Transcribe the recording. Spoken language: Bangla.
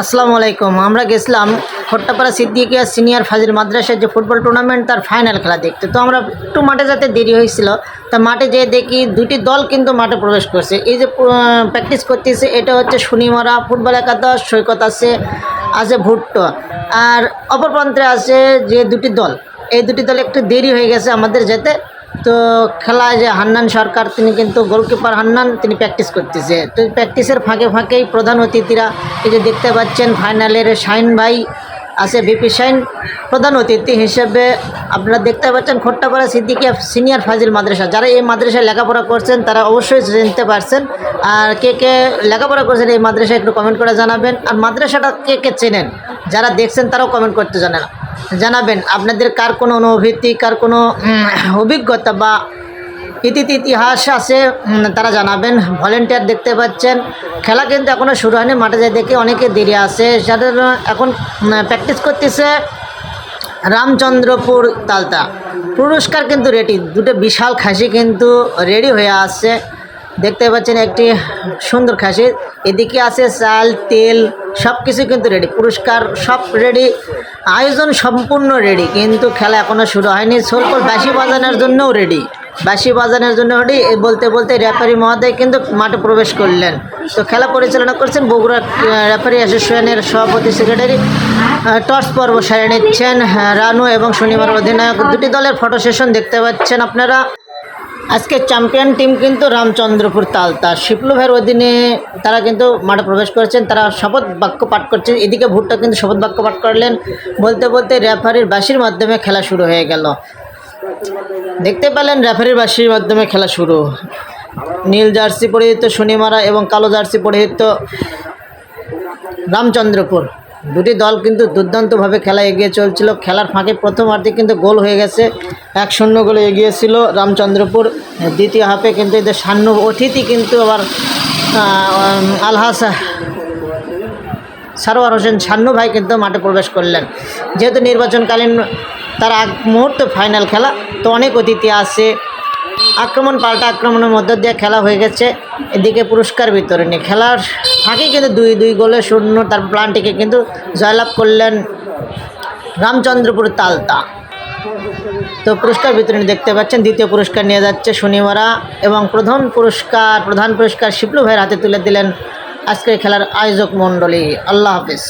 আসসালামু আলাইকুম, আমরা গেছিলাম খট্টাপাড়া সিদ্দিকিয়া সিনিয়র ফাজিল মাদ্রাসার যে ফুটবল টুর্নামেন্ট তার ফাইনাল খেলা দেখতে। তো আমরা একটু মাঠে যেতে দেরি হয়েছিল, তা মাঠে যেয়ে দেখি দুটি দল কিন্তু মাঠে প্রবেশ করছে। এই যে প্র্যাকটিস করতেছে, এটা হচ্ছে শনিমারা ফুটবল একাদশ, সৈকত আছে আছে ভুট্টো। আর অপর প্রান্তে আছে যে দুটি দল। এই দুটি দল একটু দেরি হয়ে গেছে আমাদের যেতে। তো খেলায় যে হান্নান সরকার, তিনি কিন্তু গোলকিপার হান্নান, তিনি প্র্যাকটিস করতেছে। তো প্র্যাকটিসের ফাঁকে ফাঁকেই প্রধান অতিথিরা এই যে দেখতে পাচ্ছেন ফাইনালের শাইন ভাই আছে বিপি শাইন প্রধান অতিথি হিসেবে আপনারা দেখতে পাচ্ছেন খোট্টাপাড়া সিদ্দিকিয়া সিনিয়র ফাজিল মাদ্রাসা। যারা এই মাদ্রাসায় লেখাপড়া করছেন, তারা অবশ্যই চিনতে পারছেন। আর কে কে লেখাপড়া করছেন এই মাদ্রাসায় একটু কমেন্ট করে জানাবেন। আর মাদ্রাসাটা কে কে চেনেন, যারা দেখছেন তারাও কমেন্ট করতে জানে না জানাবেন। আপনাদের কার কোনো অনুভূতি, কার কোনো অভিজ্ঞতা বা ইতিহাস ইতিহাস আছে তারা জানাবেন। ভলেন্টিয়ার দেখতে পাচ্ছেন। খেলা কিন্তু এখনও শুরু হয়নি, মাঠে যায় দেখে অনেকে দেরি আছে। যাদের এখন প্র্যাকটিস করতেছে রামচন্দ্রপুর তালতা। পুরস্কার কিন্তু রেডি দুটো বিশাল খাসি কিন্তু রেডি হয়ে আছে। দেখতে পাচ্ছেন একটি সুন্দর খাসি। এদিকে আছে চাল, তেল সব কিছু কিন্তু রেডি পুরস্কার সব রেডি আয়োজন সম্পূর্ণ রেডি কিন্তু খেলা এখনও শুরু হয়নি। সোলকল বাসি বাজানোর জন্যও রেডি বাসি বাজানোর জন্য এই বলতে বলতে রেফারি মহোদয় কিন্তু মাঠে প্রবেশ করলেন। তো খেলা পরিচালনা করছেন বগুড়া রেফারি অ্যাসোসিয়েশনের সভাপতি সেক্রেটারি টর্চ পর্ব সারে নিচ্ছেন রানু এবং শনিবার অধিনায়ক। দুটি দলের ফটো সেশন দেখতে পাচ্ছেন আপনারা। আজকে চ্যাম্পিয়ন টিম কিন্তু রামচন্দ্রপুর তালতা শিপলু ভাইয়ের অধীনে তারা কিন্তু মাঠে প্রবেশ করেছেন, তারা শপথ বাক্য পাঠ করছেন। এদিকে ভুট্টা কিন্তু শপথ বাক্য পাঠ করলেন। বলতে বলতে রেফারির বাসির মাধ্যমে খেলা শুরু হয়ে গেল। দেখতে পেলেন রেফারির বাসির মাধ্যমে খেলা শুরু। নীল জার্সি পরিহিত শনিমারা এবং কালো জার্সি পরিহিত রামচন্দ্রপুর। দুটি দল কিন্তু দুর্দান্তভাবে খেলা এগিয়ে চলছিল। খেলার ফাঁকে প্রথম হাফে কিন্তু গোল হয়ে গেছে। এক শূন্য গোলে এগিয়েছিল রামচন্দ্রপুর। দ্বিতীয় হাফে কিন্তু এদের সান্ন অতিথি কিন্তু আবার আলহাস সারোয়ার হোসেন সান্নু ভাই কিন্তু মাঠে প্রবেশ করলেন। যেহেতু নির্বাচনকালীন তার আগ মুহূর্তে, ফাইনাল খেলা। তো অনেক অতিথি আছে আক্রমণ, পাল্টা আক্রমণের মধ্য দিয়ে খেলা হয়ে গেছে। এদিকে পুরস্কার বিতরণী। খেলার ফাঁকে কিন্তু দুই দুই গোলে শূন্য। তার প্লান্টিকে কিন্তু জয়লাভ করলেন রামচন্দ্রপুর তালতা। তো পুরস্কার বিতরণী দেখতে পাচ্ছেন। দ্বিতীয় পুরস্কার নিয়ে যাচ্ছে শনিবারা এবং প্রধান পুরস্কার প্রধান পুরস্কার শিপলু ভাইয়ের হাতে তুলে দিলেন আজকের খেলার আয়োজক মণ্ডলী। আল্লাহ হাফিজ।